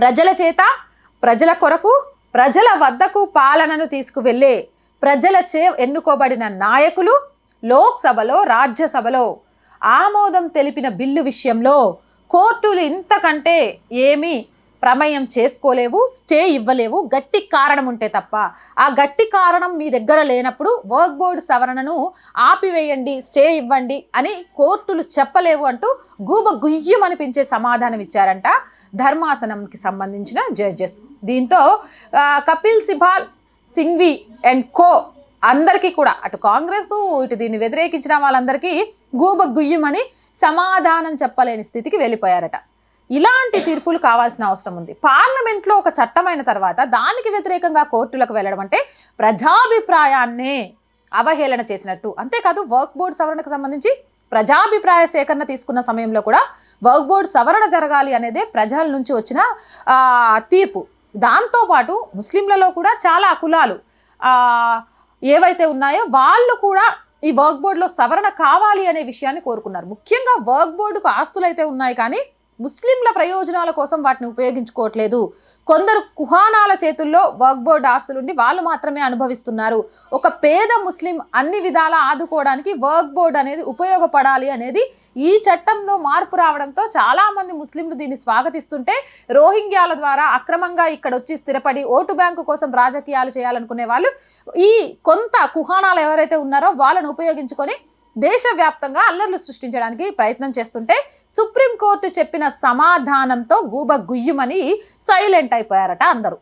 ప్రజల చేత ప్రజల కొరకు ప్రజల వద్దకు పాలనను తీసుకువెళ్ళే ప్రజల చే ఎన్నుకోబడిన నాయకులు లోక్సభలో రాజ్యసభలో ఆమోదం తెలిపిన బిల్లు విషయంలో కోర్టులు ఇంతకంటే ఏమీ ప్రమేయం చేసుకోలేవు స్టే ఇవ్వలేవు గట్టి కారణం ఉంటే తప్ప. ఆ గట్టి కారణం మీ దగ్గర లేనప్పుడు వర్క్ బోర్డు సవరణను ఆపివేయండి స్టే ఇవ్వండి అని కోర్టులు చెప్పలేవు అంటూ గూబ గుయ్యం అనిపించే సమాధానం ఇచ్చారంట ధర్మాసనంకి సంబంధించిన జడ్జెస్. దీంతో కపిల్ సిబాల్ సింఘ్వి అండ్ కో అందరికీ కూడా అటు కాంగ్రెస్ ఇటు దీన్ని వ్యతిరేకించిన వాళ్ళందరికీ గూబ గుయ్యమని సమాధానం చెప్పలేని స్థితికి వెళ్ళిపోయారట. ఇలాంటి తీర్పులు కావాల్సిన అవసరం ఉంది. పార్లమెంట్లో ఒక చట్టమైన తర్వాత దానికి వ్యతిరేకంగా కోర్టులకు వెళ్ళడం అంటే ప్రజాభిప్రాయాన్నే అవహేళన చేసినట్టు. అంతేకాదు వర్క్ బోర్డు సవరణకు సంబంధించి ప్రజాభిప్రాయ సేకరణ తీసుకున్న సమయంలో కూడా వర్క్ బోర్డు సవరణ జరగాలి అనేదే ప్రజల నుంచి వచ్చిన తీర్పు. దాంతోపాటు ముస్లింలలో కూడా చాలా కులాలు ఏవైతే ఉన్నాయో వాళ్ళు కూడా ఈ వర్క్ బోర్డులో సవరణ కావాలి అనే విషయాన్ని కోరుకున్నారు. ముఖ్యంగా వర్క్ బోర్డుకు ఆస్తులు అయితే ఉన్నాయి కానీ ముస్లింల ప్రయోజనాల కోసం వాటిని ఉపయోగించుకోవట్లేదు. కొందరు కుహానాల చేతుల్లో వర్క్ బోర్డు ఆస్తులుండి వాళ్ళు మాత్రమే అనుభవిస్తున్నారు. ఒక పేద ముస్లిం అన్ని విధాలా ఆదుకోవడానికి వర్క్ బోర్డ్ అనేది ఉపయోగపడాలి అనేది ఈ చట్టంలో మార్పు రావడంతో చాలామంది ముస్లింలు దీన్ని స్వాగతిస్తుంటే రోహింగ్యాల ద్వారా అక్రమంగా ఇక్కడ వచ్చి స్థిరపడి ఓటు బ్యాంకు కోసం రాజకీయాలు చేయాలనుకునే వాళ్ళు ఈ కొంత కుహానాలు ఎవరైతే ఉన్నారో వాళ్ళను ఉపయోగించుకొని దేశవ్యాప్తంగా అల్లర్లు సృష్టించడానికి ప్రయత్నం చేస్తుంటే సుప్రీంకోర్టు చెప్పిన సమాధానంతో గూబ గుయ్యమని సైలెంట్ అయిపోయారట అందరూ.